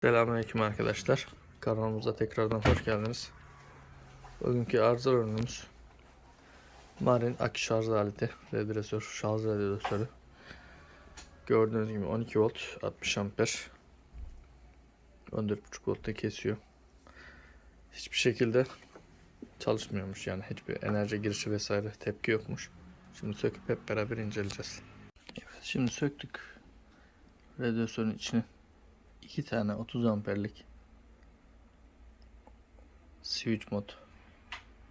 Selamünaleyküm arkadaşlar. Kanalımıza tekrardan hoş geldiniz. Bugünkü arıza ürünümüz Marin akü şarj aleti, redresör, şarj redresörü. Gördüğünüz gibi 12 volt, 60 amper. 14.5 voltta kesiyor. Hiçbir şekilde çalışmıyormuş yani hiçbir enerji girişi vesaire tepki yokmuş. Şimdi söküp hep beraber inceleyeceğiz. Evet, şimdi söktük redresörün içini. 2 tane 30 amperlik switch mod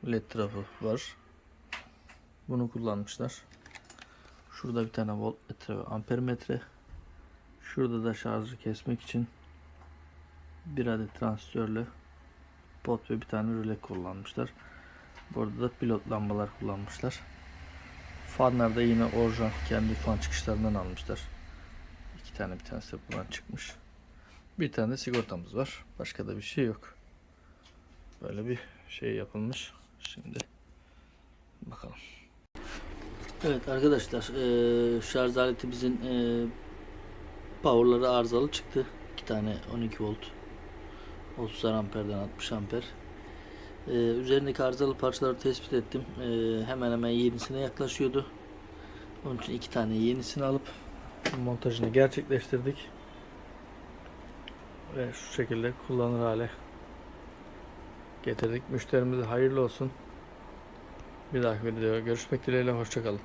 led tarafı var. Bunu kullanmışlar. Şurada bir tane voltmetre ve ampermetre. Şurada da şarjı kesmek için bir adet transistörle pot ve bir tane röle kullanmışlar. Burada da pilot lambalar kullanmışlar. Fanlar da yine orijinal kendi fan çıkışlarından almışlar. İki tane bir tanesi buradan çıkmış. Bir tane de sigortamız var. Başka da bir şey yok. Böyle bir şey yapılmış. Şimdi bakalım. Evet arkadaşlar eee, şarj aletimizin eee powerları arızalı çıktı. İki tane 12 volt 30 amperden 60 amper. Eee, üzerindeki arızalı parçaları tespit ettim. Eee, hemen hemen yenisine yaklaşıyordu. Onun için iki tane yenisini alıp montajını gerçekleştirdik ve şu şekilde kullanır hale getirdik. Müşterimize hayırlı olsun. Bir dahaki videoda görüşmek dileğiyle hoşçakalın.